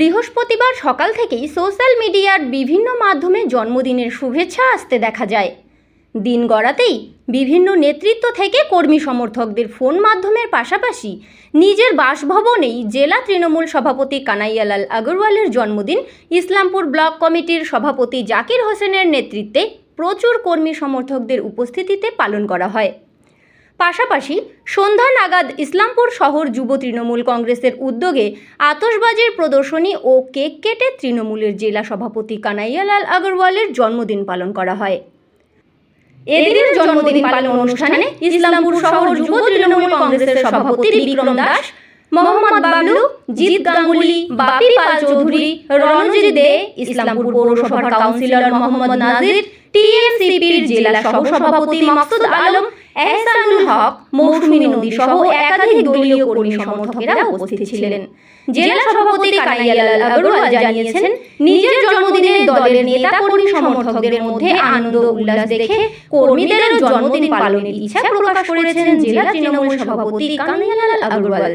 মঙ্গলবার সকাল থেকেই সোশ্যাল মিডিয়ার বিভিন্ন মাধ্যমে জন্মদিনের শুভেচ্ছা আসতে দেখা যায়। দিন গড়াতেই বিভিন্ন নেতৃত্ব থেকে কর্মী সমর্থকদের ফোন মাধ্যমের পাশাপাশি নিজের বাসভবনেই জেলা তৃণমূল সভাপতি কানাইয়ালাল আগরওয়ালের জন্মদিন, ইসলামপুর ব্লক কমিটির সভাপতি জাকির হোসেনের নেতৃত্বে প্রচুর কর্মী সমর্থকদের উপস্থিতিতে পালন করা হয়। পাশাপাশি সন্ধ্যা নাগাদ ইসলামপুর শহর যুব তৃণমূল কংগ্রেসের উদ্যোগে আতসবাজির প্রদর্শনী ও কেক কেটে তৃণমূলের জেলা সভাপতি কানাইয়ালাল আগরওয়ালের জন্মদিন পালন করা হয়। এদিনের জন্মদিন পালন অনুষ্ঠানে ইসলামপুর শহর যুব তৃণমূল কংগ্রেসের সভাপতি বিক্রম দাস মোহাম্মদ বাবলু, জিৎ গাঙ্গুলি, বাপি পাল চৌধুরী, রণজিৎ দে, ইসলামপুর পৌরসভার কাউন্সিলর মোহাম্মদ নাজির টিএমসিপির জেলা সহসভাপতি মাকসুদ আলম, এহসানুল হক, মৌসুমী নদী সহ একাধিক দলীয় কর্মী সমর্থকেরা উপস্থিত ছিলেন। জেলা সভাপতি কানাইয়ালাল আগরওয়াল জানিয়েছেন, নিজের জন্মদিনে দলের নেতা কর্মী সমর্থকদের মধ্যে আনন্দ উল্লাস দেখে কর্মীদেরও জন্মদিন পালনের ইচ্ছা প্রকাশ করেছেন জেলা তৃণমূল সভাপতি Kanhaiyalal Agarwal.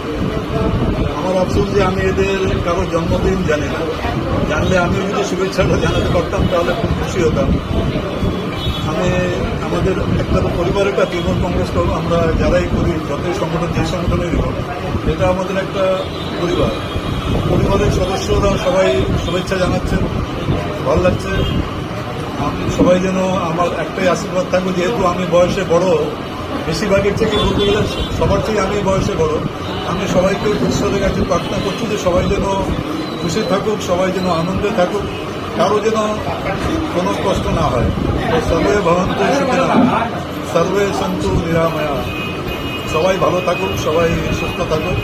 আমার আফসোস যে আমি এদের কারও জন্মদিন জানি না। জানলে আমি যদি শুভেচ্ছাটা জানাতে পারতাম, তাহলে খুব খুশি হতাম। আমি, আমাদের একটা তো পরিবার একটা তৃণমূল কংগ্রেস করব, আমরা যারাই করি, যতই সংগঠন, যে সংগঠনেরই হোক, এটা আমাদের একটা পরিবার। পরিবারের সদস্যরা সবাই শুভেচ্ছা জানাচ্ছেন ভালো লাগছে। আমি সবাই যেন আমার একটাই আশীর্বাদ থাকবে, যেহেতু আমি বয়সে বড় বেশিরভাগের থেকে বলতে গেলে সবার থেকে আমি বয়সে বড়। আমি সবাইকে ঈশ্বরের কাছে প্রার্থনা করছি যে সবাই যেন খুশি থাকুক, সবাই যেন আনন্দে থাকুক, কারও যেন কোনো কষ্ট না হয়। সর্বে ভবন্তু সর্বে সন্তু নিরাময়া। সবাই ভালো থাকুক, সবাই সুস্থ থাকুক।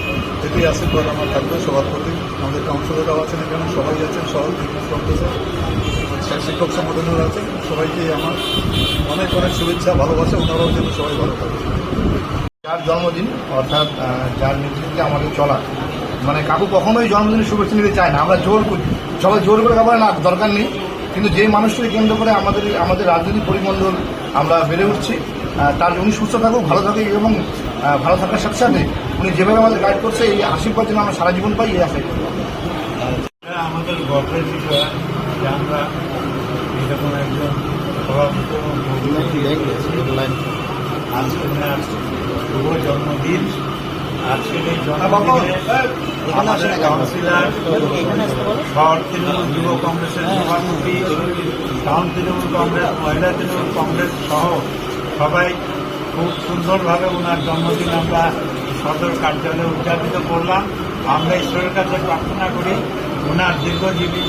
এটাই আশীর্বাদ আমার থাকবে সবার প্রতি। আমাদের কাউন্সিলররাও আছেন এখানে, সবাই আছেন তৃণমূল কংগ্রেসের শিক্ষক সংগঠনের আছে সবাইকে আমার অনেক অনেক শুভেচ্ছা, ভালোবাসা, ওনারাও যেন সবাই ভালো থাকে যার জন্মদিন, অর্থাৎ যার নেতৃত্বে আমাদের চলা মানে কাকু কখনোই জন্মদিনের শুভেচ্ছা নিতে চায় না, আমরা জোর করি। সবাই জোর করে খাবার না, দরকার নেই। কিন্তু যে মানুষটাকে কেন্দ্র করে আমাদের আমাদের রাজনৈতিক পরিমণ্ডল আমরা বেড়ে উঠছি তার উনি সুস্থ থাকুক, ভালো থাকুক এবং ভালো থাকার সাথে সাথে উনি যেভাবে আমাদের গাইড করছে, এই আশীর্বাদ যেন আমরা সারা জীবন পাই, এই আশাই। আমাদের গর্বের বিষয়, যে আমরা এরকম একজন শুভ জন্মদিন আজকের এই জন্মদিনে কাউন্সিলর শহর তৃণমূল যুব কংগ্রেসের সভাপতি টাউন তৃণমূল কংগ্রেস মহিলা তৃণমূল কংগ্রেস সহ সবাই খুব সুন্দরভাবে ওনার জন্মদিন আমরা সদর কার্যালয়ে উদযাপিত করলাম। আমরা ঈশ্বরের কাছে প্রার্থনা করি ওনার দীর্ঘজীবী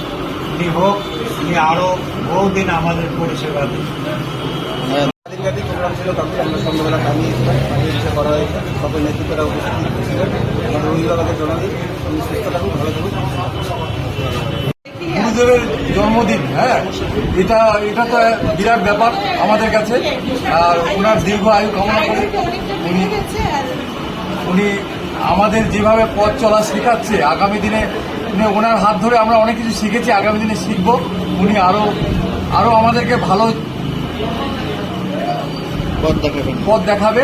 উনি হোক উনি আরও বহুদিন আমাদের পরিষেবা দিন। দিনব্যাপী প্রোগ্রাম ছিল তাতে আমরা সন্ধ্যাবেলা কামিয়ে কামিয়ে করা হয়েছে সকল নেতৃত্বরা উপস্থিত ছিলেন। আমাদের অভিভাবকের জন্মদিন উনি সুস্থ থাকুক ভালো থাকুক গুরুদেবের জন্মদিন হ্যাঁ? এটা এটা তো বিরাট ব্যাপার আমাদের কাছে। আর ওনার দীর্ঘ আয়ু কামনা করি উনি উনি আমাদের যেভাবে পথ চলা শেখাচ্ছে আগামী দিনে উনি ওনার হাত ধরে আমরা অনেক কিছু শিখেছি আগামী দিনে শিখব। উনি আরও আরও আমাদেরকে ভালো পথ দেখাবেন। পথ দেখাবে।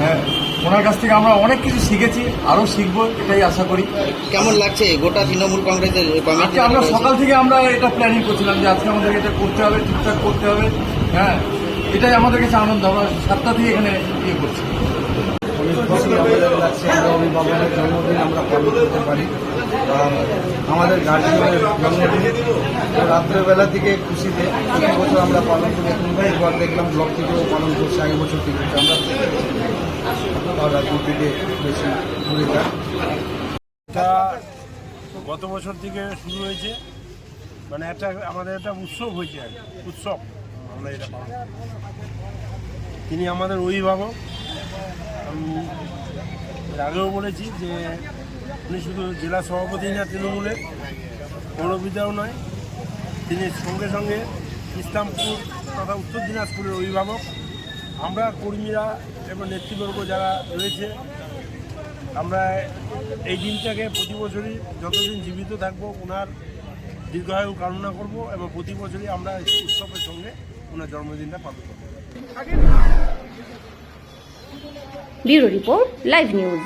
হ্যাঁ ওনার কাছ থেকে আমরা অনেক কিছু শিখেছি আরও শিখব এটাই আশা করি। কেমন লাগছে গোটা তৃণমূল কংগ্রেসের আজকে আমরা সকাল থেকে আমরা এটা প্ল্যানিং করছিলাম যে আজকে আমাদেরকে এটা করতে হবে ঠিকঠাক করতে হবে। হ্যাঁ এটাই আমাদের কাছে আনন্দ আমরা সাতটা থেকে এখানে ইয়ে করছি। অনেক খুশি আমাদের লাগছে আমরা অভিভাবকের জন্মদিন আমরা পালন করতে পারি। আমাদের গার্জিয়ানের জন্মদিন। রাত্রেবেলা থেকে খুশিতে প্রতি বছর আমরা পালন করি। এখন এবার দেখলাম ব্লক থেকেও পালন করছে আগে বছর থেকে আমরা রাজনীতি থেকে বেশি ঘুরে এটা গত বছর থেকে শুরু হয়েছে। মানে একটা, আমাদের একটা উৎসব হয়েছে আর উৎসব। আমরা এটা তিনি আমাদের অভিভাবক। আমি এর আগেও বলেছি যে উনি শুধু জেলা সভাপতি না তৃণমূলের পৌরবিদ্যাও নয়, তিনি সঙ্গে সঙ্গে ইসলামপুর তথা উত্তর দিনাজপুরের অভিভাবক। আমরা কর্মীরা এবং নেতৃবর্গ যারা রয়েছে, আমরা এই দিনটাকে প্রতি বছরই যতদিন জীবিত থাকব ওনার দীর্ঘায়ু কামনা করব এবং প্রতি বছরই আমরা উৎসবের সঙ্গে ওনার জন্মদিনটা পালন করব। Bureau report live news